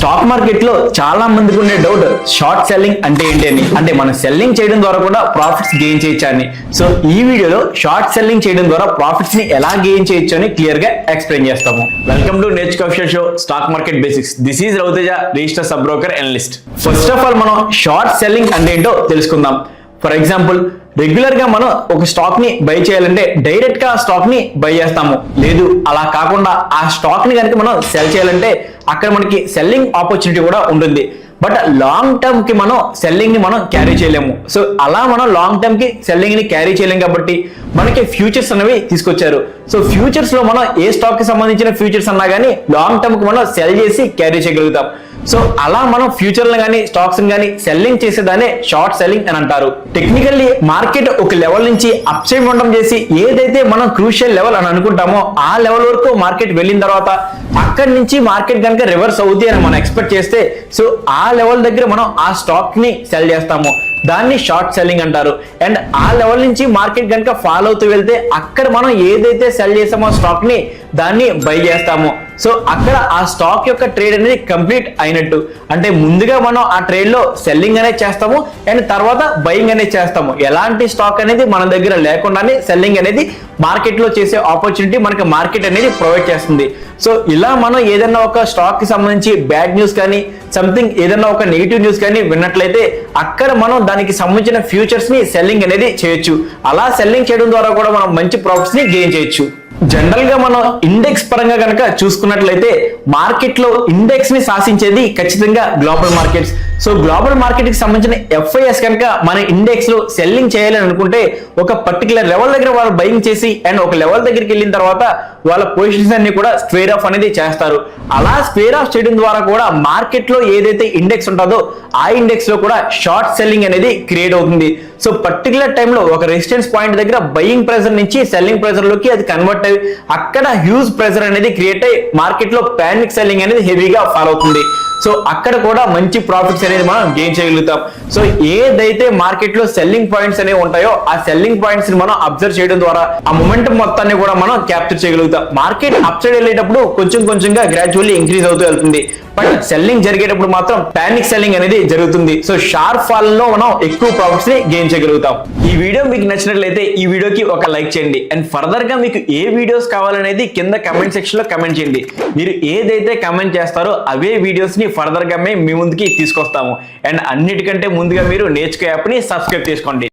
Stock మార్కెట్లో చాలా మందికి ఉండే డౌట్ షార్ట్ సెల్లింగ్ అంటే ఏంటి అని అంటే మనం సెల్లింగ్ చేయడం ద్వారా కూడా ప్రాఫిట్స్ గెయిన్ చేయొచ్చు అని సో ఈ వీడియోలో షార్ట్ సెల్లింగ్ చేయడం ద్వారా ప్రాఫిట్స్ని ఎలా గెయిన్ చేయొచ్చు అని క్లియర్గా ఎక్స్ప్లెయిన్ చేస్తాము. Welcome to Nerchuko official show stock market basics. This is Raviteja register sub broker analyst first of all మనం షార్ట్ సెల్లింగ్ అంటే ఏంటో తెలుసుకుందాం. ఫర్ ఎగ్జాంపుల్ రెగ్యులర్గా మనం ఒక స్టాక్ని బై చేయాలంటే డైరెక్ట్గా ఆ స్టాక్ని బై చేస్తాము. లేదు అలా కాకుండా ఆ స్టాక్ని కనుక మనం సెల్ చేయాలంటే అక్కడ మనకి సెల్లింగ్ ఆపర్చునిటీ కూడా ఉంటుంది. బట్ లాంగ్ టర్మ్కి మనం సెల్లింగ్ని మనం క్యారీ చేయలేము. సో అలా మనం లాంగ్ టర్మ్కి సెల్లింగ్ని క్యారీ చేయలేము కాబట్టి మనకి ఫ్యూచర్స్ అనేవి తీసుకొచ్చారు. సో ఫ్యూచర్స్లో మనం ఏ స్టాక్కి సంబంధించిన ఫ్యూచర్స్ అన్నా కానీ లాంగ్ టర్మ్కి మనం సెల్ చేసి క్యారీ చేయగలుగుతాం. సో అలా మనం ఫ్యూచర్లో కానీ స్టాక్స్ కానీ సెల్లింగ్ చేసేదానే షార్ట్ సెల్లింగ్ అని అంటారు. టెక్నికల్లీ మార్కెట్ ఒక లెవెల్ నుంచి అప్ సైడ్ ఉండడం చేసి ఏదైతే మనం క్రూషియల్ లెవెల్ అని అనుకుంటామో ఆ లెవెల్ వరకు మార్కెట్ వెళ్ళిన తర్వాత అక్కడి నుంచి మార్కెట్ కనుక రివర్స్ అవుద్ది అని మనం ఎక్స్పెక్ట్ చేస్తే సో ఆ లెవెల్ దగ్గర మనం ఆ స్టాక్ని సెల్ చేస్తాము. దాన్ని షార్ట్ సెల్లింగ్ అంటారు. అండ్ ఆ లెవెల్ నుంచి మార్కెట్ కనుక ఫాలో అవుతూ వెళ్తే అక్కడ మనం ఏదైతే సెల్ చేసామో స్టాక్ని దాన్ని బై చేస్తాము. సో అక్కడ ఆ స్టాక్ యొక్క ట్రేడ్ అనేది కంప్లీట్ అయినట్టు. అంటే ముందుగా మనం ఆ ట్రేడ్లో సెల్లింగ్ అనేది చేస్తాము అండ్ తర్వాత బయింగ్ అనేది చేస్తాము. ఎలాంటి స్టాక్ అనేది మన దగ్గర లేకుండానే సెల్లింగ్ అనేది మార్కెట్లో చేసే ఆపర్చునిటీ మనకి మార్కెట్ అనేది ప్రొవైడ్ చేస్తుంది. సో ఇలా మనం ఏదైనా ఒక స్టాక్కి సంబంధించి బ్యాడ్ న్యూస్ కానీ సంథింగ్ ఏదైనా ఒక నెగిటివ్ న్యూస్ కానీ విన్నట్లయితే అక్కడ మనం దానికి సంబంధించిన ఫ్యూచర్స్ని సెల్లింగ్ అనేది చేయొచ్చు. అలా సెల్లింగ్ చేయడం ద్వారా కూడా మనం మంచి ప్రాఫిట్స్ని గెయిన్ చేయొచ్చు. జనరల్గా మనం ఇండెక్స్ పరంగా కనుక చూసుకున్నట్లయితే మార్కెట్లో ఇండెక్స్ని శాసించేది ఖచ్చితంగా గ్లోబల్ మార్కెట్స్ సో గ్లోబల్ మార్కెట్కి సంబంధించిన ఎఫ్ఐఎస్ కనుక మన ఇండెక్స్లో సెల్లింగ్ చేయాలని అనుకుంటే ఒక పర్టికులర్ లెవెల్ దగ్గర వాళ్ళు బయింగ్ చేసి అండ్ ఒక లెవెల్ దగ్గరికి వెళ్ళిన తర్వాత వాళ్ళ పొజిషన్స్ అన్ని కూడా స్క్వేర్ ఆఫ్ అనేది చేస్తారు. అలా స్క్వేర్ ఆఫ్ చేయడం ద్వారా కూడా మార్కెట్లో ఏదైతే ఇండెక్స్ ఉంటుందో ఆ ఇండెక్స్లో కూడా షార్ట్ సెల్లింగ్ అనేది క్రియేట్ అవుతుంది. సో పర్టికులర్ టైంలో ఒక రెసిస్టెన్స్ పాయింట్ దగ్గర బయింగ్ ప్రెజర్ నుంచి సెల్లింగ్ ప్రెజర్లోకి అది కన్వర్ట్ అయ్యి అక్కడ హ్యూజ్ ప్రెజర్ అనేది క్రియేట్ అయ్యి మార్కెట్లో సెల్లింగ్ అనేది హెవీగా ఫాలో అవుతుంది. సో అక్కడ కూడా మంచి ప్రాఫిట్స్ అనేది మనం గెయిన్ చేయగలుగుతాం. సో ఏదైతే మార్కెట్లో సెల్లింగ్ పాయింట్స్ అనేవి ఉంటాయో ఆ సెల్లింగ్ పాయింట్స్ని మనం అబ్జర్వ్ చేయడం ద్వారా ఆ మొమెంటం మొత్తాన్ని కూడా మనం క్యాప్చర్ చేయగలుగుతాం. మార్కెట్ అప్ సైడ్ వెళ్ళేటప్పుడు కొంచెం కొంచెంగా గ్రాడ్యువల్లీ ఇంక్రీజ్ అవుతూ వెళ్తుంది. బట్ సెల్లింగ్ జరిగేటప్పుడు మాత్రం పానిక్ సెల్లింగ్ అనేది జరుగుతుంది. సో షార్ప్ ఫాల్లో మనం ఎక్కువ ప్రాఫిట్స్ని గెయిన్ చేయగలుగుతాం. ఈ వీడియో మీకు నచ్చినట్లయితే ఈ వీడియోకి ఒక లైక్ చేయండి. అండ్ ఫర్దర్గా మీకు ఏ వీడియోస్ కావాలనేది కింద కమెంట్ సెక్షన్లో కమెంట్ చేయండి. మీరు ఏదైతే కమెంట్ చేస్తారో అవే వీడియోస్ని ఫర్దర్గా మేము మీ ముందుకి తీసుకొస్తాము. అండ్ అన్నిటికంటే ముందుగా మీరు నేర్చుకో యాప్ని సబ్స్క్రైబ్ చేసుకోండి.